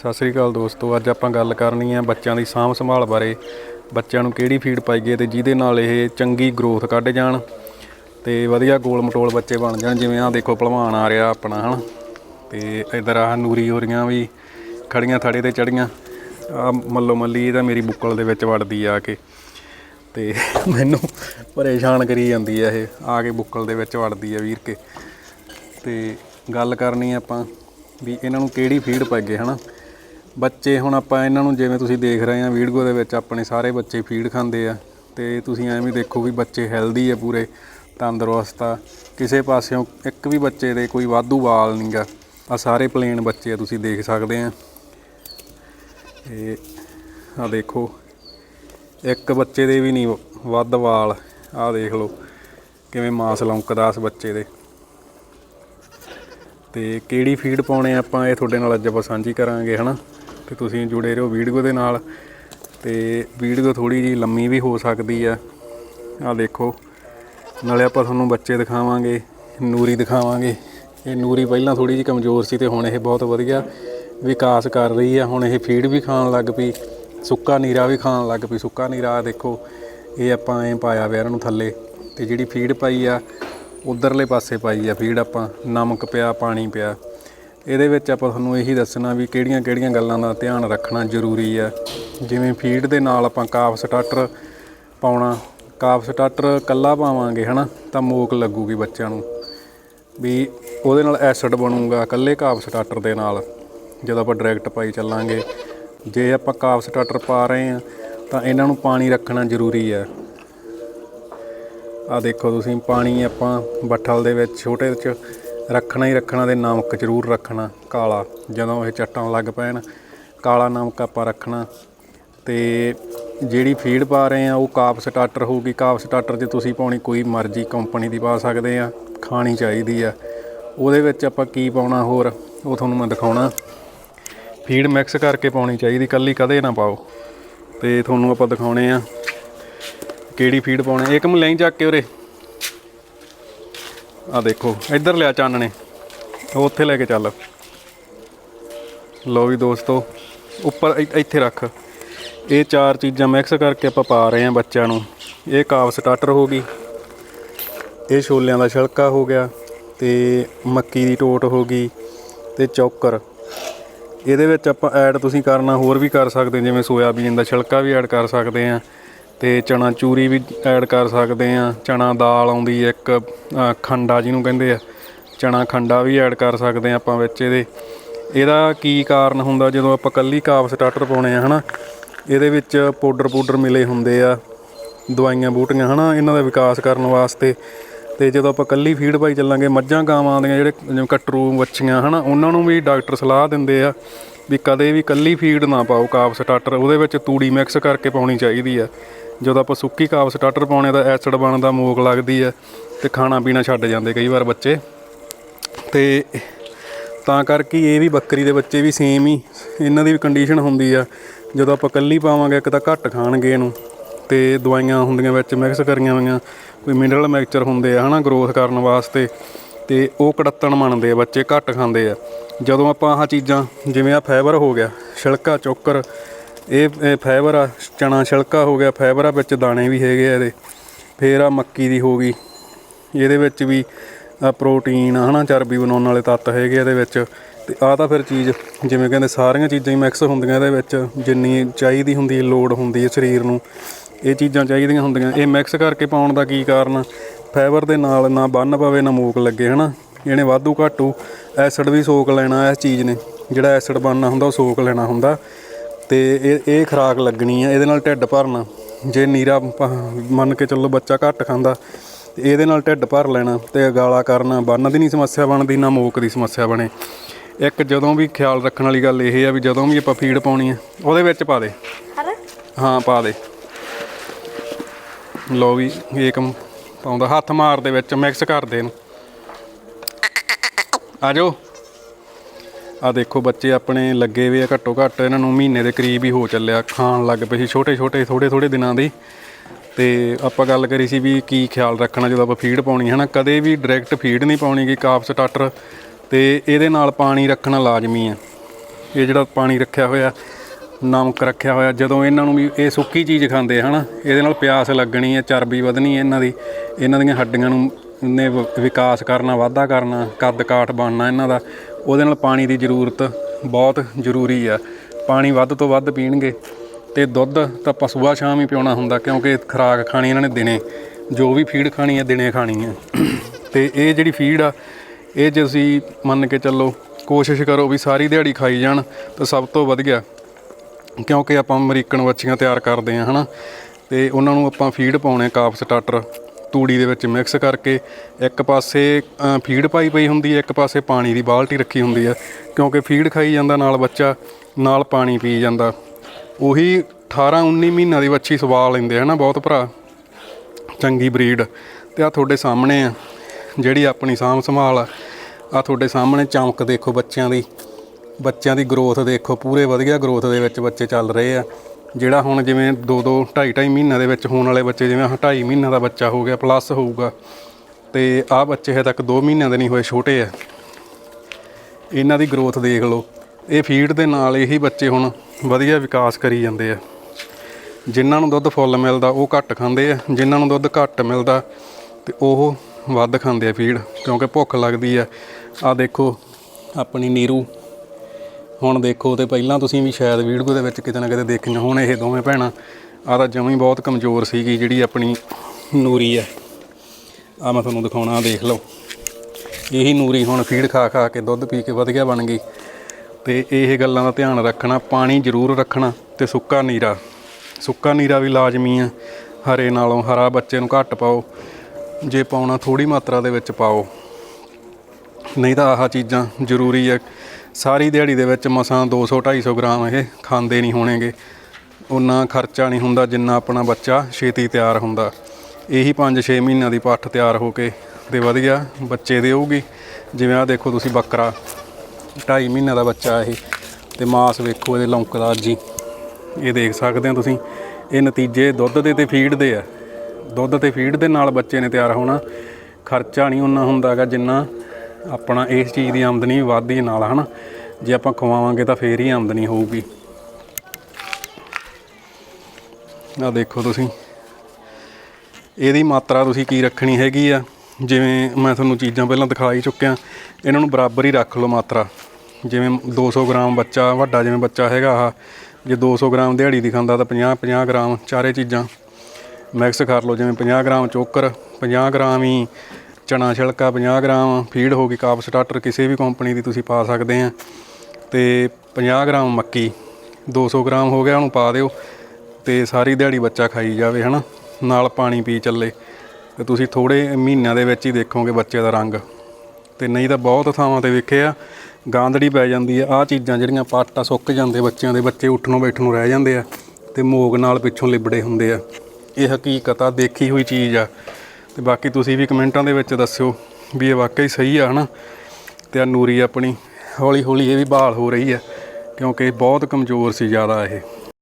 ਸਤਿ ਸ੍ਰੀ ਅਕਾਲ ਦੋਸਤੋ, ਅੱਜ ਆਪਾਂ ਗੱਲ ਕਰਨੀ ਹੈ ਬੱਚਿਆਂ ਦੀ ਸਾਂਭ ਸੰਭਾਲ ਬਾਰੇ। ਬੱਚਿਆਂ ਨੂੰ ਕਿਹੜੀ ਫੀਡ ਪਾਈਏ ਤੇ ਜਿਹਦੇ ਨਾਲ ਇਹ ਚੰਗੀ ਗਰੋਥ ਕੱਢ ਜਾਣ ਤੇ ਵਧੀਆ ਗੋਲ ਮਟੋਲ ਬੱਚੇ ਬਣ ਜਾਣ, ਜਿਵੇਂ ਆਹ ਦੇਖੋ ਭਲਵਾਨ ਆ ਰਿਹਾ ਆਪਣਾ, ਹਨਾ? ਤੇ ਇਧਰ ਆਹ ਨੂਰੀ ਹੋਰੀਆਂ ਵੀ ਖੜੀਆਂ ਥੜੇ ਤੇ ਚੜੀਆਂ ਆ ਮੱਲੋ ਮੱਲੀ ਇਹ ਤਾਂ ਮੇਰੀ ਬੁੱਕਲ ਦੇ ਵਿੱਚ ਵੜਦੀ ਆ ਕੇ। ਤੇ ਮੈਨੂੰ ਪਰੇਸ਼ਾਨ ਕਰੀ ਜਾਂਦੀ ਆ ਇਹ, ਆ ਕੇ ਬੁੱਕਲ ਦੇ ਵਿੱਚ ਵੜਦੀ ਆ ਵੀਰ ਕੇ। ਤੇ ਗੱਲ ਕਰਨੀ ਆਪਾਂ ਵੀ ਇਹਨਾਂ ਨੂੰ ਕਿਹੜੀ ਫੀਡ ਪਾਈਏ ਹਨਾ? ਬੱਚੇ ਹੁਣ ਆਪਾਂ ਇਹਨਾਂ ਨੂੰ ਜਿਵੇਂ ਤੁਸੀਂ ਦੇਖ ਰਹੇ ਆ ਵੀਡੀਓ ਦੇ ਵਿੱਚ ਆਪਣੇ ਸਾਰੇ ਬੱਚੇ ਫੀਡ ਖਾਂਦੇ ਆ ਤੇ ਤੁਸੀਂ ਐਵੇਂ ਦੇਖੋ ਵੀ ਬੱਚੇ ਹੈਲਦੀ ਆ ਪੂਰੇ, ਤੰਦਰੁਸਤ ਆ। ਕਿਸੇ ਪਾਸਿਓਂ ਇੱਕ ਵੀ ਬੱਚੇ ਦੇ ਕੋਈ ਵਾਧੂ ਵਾਲ ਨਹੀਂਗਾ ਆ ਸਾਰੇ ਪਲੇਨ ਬੱਚੇ ਆ, ਤੁਸੀਂ ਦੇਖ ਸਕਦੇ ਆ। ਇਹ ਆ ਦੇਖੋ, ਇੱਕ ਬੱਚੇ ਦੇ ਵੀ ਨਹੀਂ ਵੱਧ ਵਾਲ। ਆ ਦੇਖ ਲਓ, ਕਿਵੇਂ ਮਾਸ ਲੌਂਕਦਾ ਇਸ ਬੱਚੇ ਦੇ। ਤੇ ਕਿਹੜੀ ਫੀਡ ਪਾਉਣੇ ਆਪਾਂ, ਇਹ ਤੁਹਾਡੇ ਨਾਲ ਅੱਜ ਆਪਾਂ ਸਾਂਝੀ ਕਰਾਂਗੇ, ਹਨਾ? ਤੇ ਤੁਸੀਂ ਜੁੜੇ ਰਹੋ ਵੀਡੀਓ ਦੇ ਨਾਲ ਤੇ ਵੀਡੀਓ ਥੋੜੀ ਜੀ ਲੰਮੀ ਵੀ ਹੋ ਸਕਦੀ ਆ। ਆ ਦੇਖੋ, ਨਾਲੇ ਆਪਾਂ ਤੁਹਾਨੂੰ ਬੱਚੇ ਦਿਖਾਵਾਂਗੇ, ਨੂਰੀ ਦਿਖਾਵਾਂਗੇ। ਇਹ ਨੂਰੀ ਪਹਿਲਾਂ ਥੋੜੀ ਜੀ ਕਮਜ਼ੋਰ ਸੀ ਤੇ ਹੁਣ ਇਹ ਬਹੁਤ ਵਧੀਆ ਵਿਕਾਸ ਕਰ ਰਹੀ ਆ। ਹੁਣ ਇਹ ਫੀਡ ਵੀ ਖਾਣ ਲੱਗ ਪਈ, ਸੁੱਕਾ ਨੀਰਾ ਵੀ ਖਾਣ ਲੱਗ ਪਈ। ਸੁੱਕਾ ਨੀਰਾ ਦੇਖੋ, ਇਹ ਆਪਾਂ ਐ ਪਾਇਆ ਵਿਆ ਇਹਨਾਂ ਨੂੰ ਥੱਲੇ ਤੇ ਜਿਹੜੀ ਫੀਡ ਪਾਈ ਆ, ਉਧਰਲੇ ਪਾਸੇ ਪਾਈ ਆ ਫੀਡ ਆਪਾਂ। ਨਮਕ ਪਿਆ, ਪਾਣੀ ਪਿਆ। ਇਹਦੇ ਵਿੱਚ ਆਪਾਂ ਤੁਹਾਨੂੰ ਇਹੀ ਦੱਸਣਾ ਵੀ ਕਿਹੜੀਆਂ-ਕਿਹੜੀਆਂ ਗੱਲਾਂ ਦਾ ਧਿਆਨ ਰੱਖਣਾ ਜ਼ਰੂਰੀ ਆ। ਜਿਵੇਂ ਫੀਡ ਦੇ ਨਾਲ ਆਪਾਂ ਕਾਫ ਸਟਾਰਟਰ ਪਾਉਣਾ ਕਾਫ ਸਟਾਰਟਰ ਕੱਲਾ ਪਾਵਾਂਗੇ ਹਨਾ, ਤਾਂ ਮੋਕ ਲੱਗੂਗੀ ਬੱਚਿਆਂ ਨੂੰ। ਵੀ ਉਹਦੇ ਨਾਲ ਐਸਿਡ ਬਣੂਗਾ ਕੱਲੇ ਕਾਫ ਸਟਾਰਟਰ ਦੇ ਨਾਲ, ਜਦੋਂ ਆਪਾਂ ਡਾਇਰੈਕਟ ਪਾਈ ਚੱਲਾਂਗੇ। ਜੇ ਆਪਾਂ ਕਾਫ ਸਟਾਰਟਰ ਪਾ ਰਹੇ ਆ, ਤਾਂ ਇਹਨਾਂ ਨੂੰ ਪਾਣੀ ਰੱਖਣਾ ਜ਼ਰੂਰੀ ਹੈ ਆ ਦੇਖੋ ਤੁਸੀਂ, ਪਾਣੀ ਆਪਾਂ ਬੱਠਲ ਦੇ ਵਿੱਚ, ਛੋਟੇ ਚ ਰੱਖਣਾ ਹੀ ਰੱਖਣਾ ਤੇ ਨਮਕ ਜ਼ਰੂਰ ਰੱਖਣਾ ਕਾਲਾ, ਜਦੋਂ ਇਹ ਚੱਟਾਂ ਲੱਗ ਪੈਣ, ਕਾਲਾ ਨਮਕ ਆਪਾਂ ਰੱਖਣਾ ਤੇ ਜਿਹੜੀ ਫੀਡ ਪਾ ਰਹੇ ਆ ਉਹ ਕਾਪ ਸਟਾਰਟਰ ਹੋਊਗੀ, ਕਾਪ ਸਟਾਰਟਰ 'ਚ ਤੁਸੀਂ ਪਾਉਣੀ ਕੋਈ ਮਰਜ਼ੀ ਕੰਪਨੀ ਦੀ ਪਾ ਸਕਦੇ ਆ, ਖਾਣੀ ਚਾਹੀਦੀ ਆ। ਉਹਦੇ ਵਿੱਚ ਆਪਾਂ ਕੀ ਪਾਉਣਾ ਹੋਰ, ਉਹ ਤੁਹਾਨੂੰ ਮੈਂ ਦਿਖਾਉਣਾ। ਫੀਡ ਮਿਕਸ ਕਰਕੇ ਪਾਉਣੀ ਚਾਹੀਦੀ, ਕੱਲੀ ਕਦੇ ਨਾ ਪਾਓ। ਤੇ ਤੁਹਾਨੂੰ ਆਪਾਂ ਦਿਖਾਉਣੇ ਆ ਕਿਹੜੀ ਫੀਡ ਪਾਉਣੀ, ਇੱਕ ਮੈਂ ਲੈ ਚੱਕ ਕੇ ਉਰੇ। ਆ ਦੇਖੋ, ਇੱਧਰ ਲਿਆ ਚਾਨਣੇ। ਉਹ ਉੱਥੇ ਲੈ ਕੇ ਚੱਲ। ਲੋ ਵੀ ਦੋਸਤੋ, ਉੱਪਰ ਇ- ਇੱਥੇ ਰੱਖ। ਇਹ ਚਾਰ ਚੀਜ਼ਾਂ ਮਿਕਸ ਕਰਕੇ ਆਪਾਂ ਪਾ ਰਹੇ ਹਾਂ ਬੱਚਿਆਂ ਨੂੰ। ਇਹ ਕਾਵ ਸਟਾਰਟਰ ਹੋ ਗਈ। ਇਹ ਛੋਲਿਆਂ ਦਾ ਛਿਲਕਾ ਹੋ ਗਿਆ ਤੇ ਮੱਕੀ ਦੀ ਟੋਟ ਹੋ ਗਈ ਤੇ ਚੌਕਰ। ਇਹਦੇ ਵਿੱਚ ਆਪਾਂ ਐਡ ਤੁਸੀਂ ਕਰਨਾ ਹੋਰ ਵੀ ਕਰ ਸਕਦੇ ਜਿਵੇਂ ਸੋਇਆਬੀਨ ਦਾ ਛਿਲਕਾ ਵੀ ਐਡ ਕਰ ਸਕਦੇ ਆ ਤੇ ਚਣਾ ਚੂਰੀ ਵੀ ਐਡ ਕਰ ਸਕਦੇ ਆ। ਚਣਾ ਦਾਲ ਆਉਂਦੀ ਇੱਕ ਖੰਡਾ ਜਿਹਨੂੰ ਕਹਿੰਦੇ ਆ। ਚਣਾ ਖੰਡਾ ਵੀ ਐਡ ਕਰ ਸਕਦੇ ਆ ਆਪਾਂ ਵਿੱਚ ਇਹਦੇ। ਇਹਦਾ ਕੀ ਕਾਰਨ ਹੁੰਦਾ ਜਦੋਂ ਆਪਾਂ ਕੱਲੀ ਕਾਪ ਸਟਾਰਟਰ ਪਾਉਣੇ ਆ, ਹਨਾ? ਇਹਦੇ ਵਿੱਚ ਪਾਊਡਰ ਪਾਊਡਰ ਮਿਲੇ ਹੁੰਦੇ ਆ, ਦਵਾਈਆਂ ਬੂਟੀਆਂ, ਹਨਾ? ਇਹਨਾਂ ਦਾ ਵਿਕਾਸ ਕਰਨ ਵਾਸਤੇ। ਤੇ ਜਦੋਂ ਆਪਾਂ ਕੱਲੀ ਫੀਡ ਪਾਈ ਚੱਲਾਂਗੇ, ਮੱਝਾਂ ਗਾਵਾਂ ਦੀਆਂ ਜਿਹੜੇ ਜਿਵੇਂ ਕਟਰੂ ਵੱਛੀਆਂ ਹਨਾ? ਉਹਨਾਂ ਨੂੰ ਵੀ ਡਾਕਟਰ ਸਲਾਹ ਦਿੰਦੇ ਆ ਵੀ ਕਦੇ ਵੀ ਕੱਲੀ ਫੀਡ ਨਾ ਪਾਓ ਕਾਪ ਸਟਾਰਟਰ। ਉਹਦੇ ਵਿੱਚ ਤੂੜੀ ਮਿਕਸ ਕਰਕੇ ਪਾਉਣੀ ਚਾਹੀਦੀ ਆ। ਜਦੋਂ ਆਪਾਂ ਸੁੱਕੀ ਕਾਪ ਸਟਾਰਟਰ ਪਾਉਣੇ ਤਾਂ ਐਸਿਡ ਬਣਦਾ ਮੋਕ ਲੱਗਦੀ ਹੈ ਤੇ ਖਾਣਾ ਪੀਣਾ ਛੱਡ ਜਾਂਦੇ ਕਈ ਵਾਰ ਬੱਚੇ। ਤੇ ਤਾਂ ਕਰਕੇ ਇਹ ਵੀ ਬੱਕਰੀ ਦੇ ਬੱਚੇ ਵੀ ਸੇਮ ਹੀ, ਇਹਨਾਂ ਦੀ ਵੀ ਕੰਡੀਸ਼ਨ ਹੁੰਦੀ ਆ। ਜਦੋਂ ਆਪਾਂ ਕੱਲੀ ਪਾਵਾਂਗੇ, ਇੱਕ ਤਾਂ ਘੱਟ ਖਾਣਗੇ ਇਹਨੂੰ। ਤੇ ਦਵਾਈਆਂ ਹੁੰਦੀਆਂ ਵਿੱਚ ਮਿਕਸ ਕਰੀਆਂ ਹੋਈਆਂ, ਕੋਈ ਮਿਨਰਲ ਮਿਕਸਚਰ ਹੁੰਦੇ ਆ, ਹਨਾ ਗਰੋਥ ਕਰਨ ਵਾਸਤੇ। ਤੇ ਉਹ ਕੜੱਤਣ ਮੰਨਦੇ ਆ ਬੱਚੇ, ਘੱਟ ਖਾਂਦੇ ਆ। ਜਦੋਂ ਆਪਾਂ ਆਹ ਚੀਜ਼ਾਂ, ਜਿਵੇਂ ਆ ਫਾਈਬਰ ਹੋ ਗਿਆ, ਛਿਲਕਾ, ਚੋਕਰ ਇਹ ਇਹ ਫਾਈਬਰ ਆ, ਚਣਾ ਛਿਲਕਾ ਹੋ ਗਿਆ, ਫਾਈਬਰ ਆ ਵਿੱਚ ਦਾਣੇ ਵੀ ਹੈਗੇ ਆ ਇਹਦੇ। ਫੇਰ ਆ ਮੱਕੀ ਦੀ ਹੋ ਗਈ। ਇਹਦੇ ਵਿੱਚ ਵੀ ਆ ਪ੍ਰੋਟੀਨ ਹਨਾ, ਚਰਬੀ ਬਣਾਉਣ ਵਾਲੇ ਤੱਤ ਹੈਗੇ ਇਹਦੇ ਵਿੱਚ। ਤੇ ਆ ਤਾਂ ਫਿਰ ਚੀਜ਼, ਜਿਵੇਂ ਕਹਿੰਦੇ ਸਾਰੀਆਂ ਚੀਜ਼ਾਂ ਹੀ ਮਿਕਸ ਹੁੰਦੀਆਂ ਇਹਦੇ ਵਿੱਚ। ਜਿੰਨੀ ਚਾਹੀਦੀ ਹੁੰਦੀ ਹੈ, ਲੋੜ ਹੁੰਦੀ ਹੈ ਸਰੀਰ ਨੂੰ। ਇਹ ਚੀਜ਼ਾਂ ਚਾਹੀਦੀਆਂ ਹੁੰਦੀਆਂ। ਇਹ ਮਿਕਸ ਕਰਕੇ ਪਾਉਣ ਦਾ ਕੀ ਕਾਰਨ ਫਾਈਬਰ ਦੇ ਨਾਲ ਨਾ ਬੰਨ ਪਵੇ, ਨਾ ਮੋਕ ਲੱਗੇ, ਹਨਾ। ਇਹਨੇ ਵਾਧੂ ਘਾਟੂ ਐਸਿਡ ਵੀ ਸੋਕ ਲੈਣਾ ਇਸ ਚੀਜ਼ ਨੇ। ਜਿਹੜਾ ਐਸਿਡ ਬਣਨਾ ਹੁੰਦਾ, ਉਹ ਸੋਕ ਲੈਣਾ ਹੁੰਦਾ। ਤੇ ਇਹ ਇਹ ਖਰਾਕ ਲੱਗਣੀ ਆ ਇਹਦੇ ਨਾਲ ਢਿੱਡ ਭਰਨਾ। ਜੇ ਨੀਰਾ ਮੰਨ ਕੇ ਚੱਲੋ ਬੱਚਾ ਘੱਟ ਖਾਂਦਾ ਤੇ ਇਹਦੇ ਨਾਲ ਢਿੱਡ ਭਰ ਲੈਣਾ ਤੇ ਗਾਲਾ ਕਰਨਾ ਬੰਨ ਦੀ ਨਹੀਂ ਸਮੱਸਿਆ ਬਣਦੀ ਨਾ ਮੋਕ ਦੀ ਸਮੱਸਿਆ ਬਣੇ। ਇੱਕ ਜਦੋਂ ਵੀ ਖਿਆਲ ਰੱਖਣ ਵਾਲੀ ਗੱਲ ਇਹ ਆ ਵੀ ਜਦੋਂ ਵੀ ਆਪਾਂ ਫੀਡ ਪਾਉਣੀ ਆ ਉਹਦੇ ਵਿੱਚ ਪਾ ਦੇ। ਹਾਂ ਪਾ ਦੇ। ਲੋ ਵੀ ਏਕਮ ਪਾਉਂਦਾ। ਹੱਥ ਮਾਰ ਦੇ ਵਿੱਚ ਮਿਕਸ ਕਰ ਦੇ ਇਹਨੂੰ। ਆ ਜਾਓ। ਆ ਦੇਖੋ ਬੱਚੇ ਆਪਣੇ ਲੱਗੇ ਵੇ ਆ ਘੱਟੋ ਘੱਟ ਇਹਨਾਂ ਨੂੰ ਮਹੀਨੇ ਦੇ ਕਰੀਬ ਹੀ ਹੋ ਚੱਲਿਆ, ਖਾਣ ਲੱਗ ਪਏ ਸੀ ਛੋਟੇ ਛੋਟੇ ਥੋੜੇ ਥੋੜੇ ਦਿਨਾਂ ਦੇ। ਤੇ ਆਪਾਂ ਗੱਲ ਕਰੀ ਸੀ ਵੀ ਕੀ ਖਿਆਲ ਰੱਖਣਾ ਜਦੋਂ ਆਪਾਂ ਫੀਡ ਪਾਉਣੀ ਹੈ ਨਾ ਕਦੇ ਵੀ ਡਾਇਰੈਕਟ ਫੀਡ ਨਹੀਂ ਪਾਉਣੀ ਗੀ, ਕਾਪ ਸਟਾਰਟਰ ਤੇ ਇਹਦੇ ਨਾਲ ਪਾਣੀ ਰੱਖਣਾ ਲਾਜ਼ਮੀ ਹੈ ਇਹ ਜਿਹੜਾ ਪਾਣੀ ਰੱਖਿਆ ਹੋਇਆ, ਨਮਕ ਰੱਖਿਆ ਹੋਇਆ, ਜਦੋਂ ਇਹਨਾਂ ਨੂੰ ਵੀ ਇਹ ਸੁੱਕੀ ਚੀਜ਼ ਖਾਂਦੇ ਆ, ਹਨਾ? ਇਹਦੇ ਨਾਲ ਪਿਆਸ ਲੱਗਣੀ ਹੈ ਚਰਬੀ ਵਧਣੀ ਹੈ ਇਹਨਾਂ ਦੀ। ਇਹਨਾਂ ਦੀਆਂ ਹੱਡੀਆਂ ਨੂੰ ਨੇ ਵਿਕਾਸ ਕਰਨਾ, ਵਾਧਾ ਕਰਨਾ, ਕੱਦ ਕਾਠ ਬਣਨਾ, ਇਹਨਾਂ ਦਾ, ਉਹਦੇ ਨਾਲ ਪਾਣੀ ਦੀ ਜ਼ਰੂਰਤ ਬਹੁਤ ਜ਼ਰੂਰੀ ਆ। ਪਾਣੀ ਵੱਧ ਤੋਂ ਵੱਧ ਪੀਣਗੇ ਤੇ ਦੁੱਧ ਤਾਂ ਪਸੂਆ ਸ਼ਾਮ ਹੀ ਪਿਉਣਾ ਹੁੰਦਾ, ਕਿਉਂਕਿ ਖੁਰਾਕ ਖਾਣੀ ਇਹਨਾਂ ਨੇ ਦਿਨੇ, ਜੋ ਵੀ ਫੀਡ ਖਾਣੀ ਹੈ ਦਿਨੇ ਖਾਣੀ ਹੈ ਤੇ ਇਹ ਜਿਹੜੀ ਫੀਡ ਆ, ਇਹ ਜੇ ਤੁਸੀਂ ਮੰਨ ਕੇ ਚੱਲੋ, ਕੋਸ਼ਿਸ਼ ਕਰੋ ਵੀ ਸਾਰੀ ਦਿਹਾੜੀ ਖਾਈ ਜਾਣ, ਤਾਂ ਸਭ ਤੋਂ ਵਧੀਆ, ਕਿਉਂਕਿ ਆਪਾਂ ਅਮਰੀਕਨ ਬੱਚੀਆਂ ਤਿਆਰ ਕਰਦੇ ਆ, ਹਨਾ? ਤੇ ਉਹਨਾਂ ਨੂੰ ਆਪਾਂ ਫੀਡ ਪਾਉਣੇ ਕਾਪ ਸਟਾਰਟਰ। ਤੂੜੀ ਦੇ ਵਿੱਚ ਮਿਕਸ ਕਰਕੇ ਇੱਕ ਪਾਸੇ ਫੀਡ ਪਾਈ ਪਈ ਹੁੰਦੀ ਹੈ, ਇੱਕ ਪਾਸੇ ਪਾਣੀ ਦੀ ਬਾਲਟੀ ਰੱਖੀ ਹੁੰਦੀ ਹੈ, ਕਿਉਂਕਿ ਫੀਡ ਖਾਈ ਜਾਂਦਾ ਨਾਲ ਬੱਚਾ, ਨਾਲ ਪਾਣੀ ਪੀ ਜਾਂਦਾ। ਉਹੀ 18 19 ਮਹੀਨਿਆਂ ਦੀ ਬੱਚੀ ਸਵਾ ਲੈਂਦੇ ਆ ਹਨਾ ਬਹੁਤ ਭਰਾ। ਚੰਗੀ ਬਰੀਡ। ਤੇ ਆ ਤੁਹਾਡੇ ਸਾਹਮਣੇ ਆ, ਜਿਹੜੀ ਆਪਣੀ ਸਾਂਭ ਸੰਭਾਲ ਆ। ਆ ਤੁਹਾਡੇ ਸਾਹਮਣੇ ਚਮਕ ਦੇਖੋ ਬੱਚਿਆਂ ਦੀ। ਬੱਚਿਆਂ ਦੀ ਗਰੋਥ ਦੇਖੋ, ਪੂਰੇ ਵਧੀਆ ਗਰੋਥ ਦੇ ਵਿੱਚ ਬੱਚੇ ਚੱਲ ਰਹੇ ਆ। ਜਿਹੜਾ ਹੁਣ ਜਿਵੇਂ 2 2 2.5 2.5 ਮਹੀਨਿਆਂ ਦੇ ਵਿੱਚ ਹੋਣ ਵਾਲੇ ਬੱਚੇ, ਜਿਵੇਂ 2.5 ਮਹੀਨਿਆਂ ਦਾ ਬੱਚਾ ਹੋ ਗਿਆ ਪਲੱਸ ਹੋਊਗਾ, ਤੇ ਆਹ ਬੱਚੇ ਹਜੇ ਤੱਕ 2 ਮਹੀਨਿਆਂ ਦੇ ਨਹੀਂ ਹੋਏ, ਛੋਟੇ ਆ। ਇਹਨਾਂ ਦੀ ਗਰੋਥ ਦੇਖ ਲਓ। ਇਹ ਫੀਡ ਦੇ ਨਾਲ ਇਹੀ ਬੱਚੇ ਹੁਣ ਵਧੀਆ ਵਿਕਾਸ ਕਰੀ ਜਾਂਦੇ ਆ। ਜਿਨ੍ਹਾਂ ਨੂੰ ਦੁੱਧ ਫੁੱਲ ਮਿਲਦਾ, ਉਹ ਘੱਟ ਖਾਂਦੇ ਆ। ਜਿਨ੍ਹਾਂ ਨੂੰ ਦੁੱਧ ਘੱਟ ਮਿਲਦਾ, ਤੇ ਉਹ ਵੱਧ ਖਾਂਦੇ ਆ ਫੀਡ ਕਿਉਂਕਿ ਭੁੱਖ ਲੱਗਦੀ ਆ। ਆ ਦੇਖੋ, ਆਪਣੀ ਨੀਰੂ ਹੁਣ ਦੇਖੋ ਤੇ ਪਹਿਲਾਂ ਤੁਸੀਂ ਵੀ ਸ਼ਾਇਦ ਵੀਡੀਓ ਦੇ ਵਿੱਚ ਕਿਤੇ ਨਾ ਕਿਤੇ ਦੇਖੀਆਂ ਹੁਣ ਇਹ ਦੋਵੇਂ ਭੈਣਾਂ। ਆ ਤਾਂ ਜਮਾਂ ਹੀ ਬਹੁਤ ਕਮਜ਼ੋਰ ਸੀਗੀ ਜਿਹੜੀ ਆਪਣੀ ਨੂਰੀ ਆ। ਆ ਮੈਂ ਤੁਹਾਨੂੰ ਦਿਖਾਉਣਾ ਦੇਖ ਲਓ। ਇਹੀ ਨੂਰੀ ਹੁਣ ਫੀਡ ਖਾ ਖਾ ਕੇ ਦੁੱਧ ਪੀ ਕੇ ਵਧੀਆ ਬਣ ਗਈ। ਤੇ ਇਹ ਗੱਲਾਂ ਦਾ ਧਿਆਨ ਰੱਖਣਾ, ਪਾਣੀ ਜ਼ਰੂਰ ਰੱਖਣਾ ਤੇ ਸੁੱਕਾ ਨੀਰਾ। ਸੁੱਕਾ ਨੀਰਾ ਵੀ ਲਾਜ਼ਮੀ ਆ। ਹਰੇ ਨਾਲੋਂ ਹਰਾ ਬੱਚੇ ਨੂੰ ਘੱਟ ਪਾਓ। ਜੇ ਪਾਉਣਾ ਥੋੜੀ ਮਾਤਰਾ ਦੇ ਵਿੱਚ ਪਾਓ। ਨਹੀਂ ਤਾਂ ਆਹ ਚੀਜ਼ਾਂ ਜ਼ਰੂਰੀ ਹੈ ਸਾਰੀ ਦਿਹਾੜੀ ਦੇ ਵਿੱਚ ਮਸਾਂ 200 250 ਗ੍ਰਾਮ ਇਹ ਖਾਂਦੇ ਨਹੀਂ ਹੋਣਗੇ। ਉਨਾ ਖਰਚਾ ਨਹੀਂ ਹੁੰਦਾ ਜਿੰਨਾ ਆਪਣਾ ਬੱਚਾ ਛੇਤੀ ਤਿਆਰ ਹੁੰਦਾ। ਇਹੀ 5-6 ਮਹੀਨਿਆਂ ਦੀ ਪੱਠ ਤਿਆਰ ਹੋ ਕੇ ਤੇ ਵਧੀਆ ਬੱਚੇ ਦੇਊਗੀ ਜਿਵੇਂ ਆ ਦੇਖੋ ਤੁਸੀਂ ਬੱਕਰਾ 2.5 ਮਹੀਨਿਆਂ ਦਾ ਬੱਚਾ ਇਹ। ਤੇ ਮਾਸ ਵੇਖੋ ਇਹਦੇ ਲੌਂਕਦਾ ਅੱਜ ਹੀ। ਇਹ ਦੇਖ ਸਕਦੇ ਹੋ ਤੁਸੀਂ, ਇਹ ਨਤੀਜੇ ਦੁੱਧ ਦੇ ਤੇ ਫੀਡ ਦੇ ਆ। ਦੁੱਧ ਤੇ ਫੀਡ ਦੇ ਨਾਲ ਬੱਚੇ ਨੇ ਤਿਆਰ ਹੋਣਾ। ਖਰਚਾ ਨਹੀਂ ਉਹਨਾਂ ਹੁੰਦਾਗਾ ਜਿੰਨਾ ਆਪਣਾ ਇਸ ਚੀਜ਼ ਦੀ ਆਮਦਨੀ ਵੀ ਵੱਧਦੀ ਹੈ ਨਾਲ, ਹਨਾ? ਜੇ ਆਪਾਂ ਖਵਾਵਾਂਗੇ ਤਾਂ ਫੇਰ ਹੀ ਆਮਦਨੀ ਹੋਊਗੀ। ਆ ਦੇਖੋ ਤੁਸੀਂ। ਇਹਦੀ ਮਾਤਰਾ ਤੁਸੀਂ ਕੀ ਰੱਖਣੀ ਹੈਗੀ ਆ? ਜਿਵੇਂ ਮੈਂ ਤੁਹਾਨੂੰ ਚੀਜ਼ਾਂ ਪਹਿਲਾਂ ਦਿਖਾ ਹੀ ਚੁੱਕਿਆ। ਇਹਨਾਂ ਨੂੰ ਬਰਾਬਰ ਹੀ ਰੱਖ ਲਓ ਮਾਤਰਾ। ਜਿਵੇਂ 200 ਗ੍ਰਾਮ ਬੱਚਾ, ਵੱਡਾ ਜਿਵੇਂ ਬੱਚਾ ਹੈਗਾ ਆ ਜੇ 200 ਗ੍ਰਾਮ ਦਿਹਾੜੀ ਦੀ ਖਾਂਦਾ ਤਾਂ 50 50 ਗ੍ਰਾਮ, ਚਾਰੇ ਚੀਜ਼ਾਂ। ਮਿਕਸ ਕਰ ਲਓ, ਜਿਵੇਂ 50 ਗ੍ਰਾਮ ਚੋਕਰ 50 ਗ੍ਰਾਮ ਹੀ ਚਣਾ ਛਿਲਕਾ 50 ਗ੍ਰਾਮ, ਫੀਡ ਹੋ ਗਈ ਕਾਪ ਸਟਾਰਟਰ, ਕਿਸੇ ਵੀ ਕੰਪਨੀ ਦੀ ਤੁਸੀਂ ਪਾ ਸਕਦੇ ਆ। ਤੇ 50 ਗ੍ਰਾਮ ਮੱਕੀ 200 ਗ੍ਰਾਮ ਹੋ ਗਿਆ, ਉਹਨੂੰ ਪਾ ਦਿਓ। ਤੇ ਸਾਰੀ ਦਿਹਾੜੀ ਬੱਚਾ ਖਾਈ ਜਾਵੇ, ਹਨਾ? ਨਾਲ ਪਾਣੀ ਪੀ ਚੱਲੇ। ਤੇ ਤੁਸੀਂ ਥੋੜੇ ਮਹੀਨਿਆਂ ਦੇ ਵਿੱਚ ਹੀ ਦੇਖੋਗੇ ਬੱਚੇ ਦਾ ਰੰਗ। ਤੇ ਨਹੀਂ ਤਾਂ ਬਹੁਤ ਥਾਵਾਂ ਤੇ ਵੇਖਿਆ ਗਾਂਦੜੀ ਪੈ ਜਾਂਦੀ ਆ। ਆ ਚੀਜ਼ਾਂ ਜਿਹੜੀਆਂ ਪਾਟਾ ਸੁੱਕ ਜਾਂਦੇ ਬੱਚਿਆਂ ਦੇ, ਬੱਚੇ ਉੱਠਣੋਂ ਬੈਠਣੋਂ ਰਹਿ ਜਾਂਦੇ ਆ ਤੇ ਮੋਗ ਨਾਲ ਪਿੱਛੋਂ ਲਿਬੜੇ ਹੁੰਦੇ ਆ। ਇਹ ਹਕੀਕਤ ਆ, ਦੇਖੀ ਹੋਈ ਚੀਜ਼ ਆ। ਤੇ ਬਾਕੀ ਤੁਸੀਂ ਵੀ ਕਮੈਂਟਾਂ ਦੇ ਵਿੱਚ ਦੱਸਿਓ ਵੀ ਇਹ ਵਾਕਈ ਸਹੀ ਆ, ਹਨਾ? ਤੇ ਆ ਨੂਰੀ ਆਪਣੀ ਹੌਲੀ ਹੌਲੀ ਇਹ ਵੀ ਬਹਾਲ ਹੋ ਰਹੀ ਹੈ, ਕਿਉਂਕਿ ਬਹੁਤ ਕਮਜ਼ੋਰ ਸੀ ਜ਼ਿਆਦਾ ਇਹ।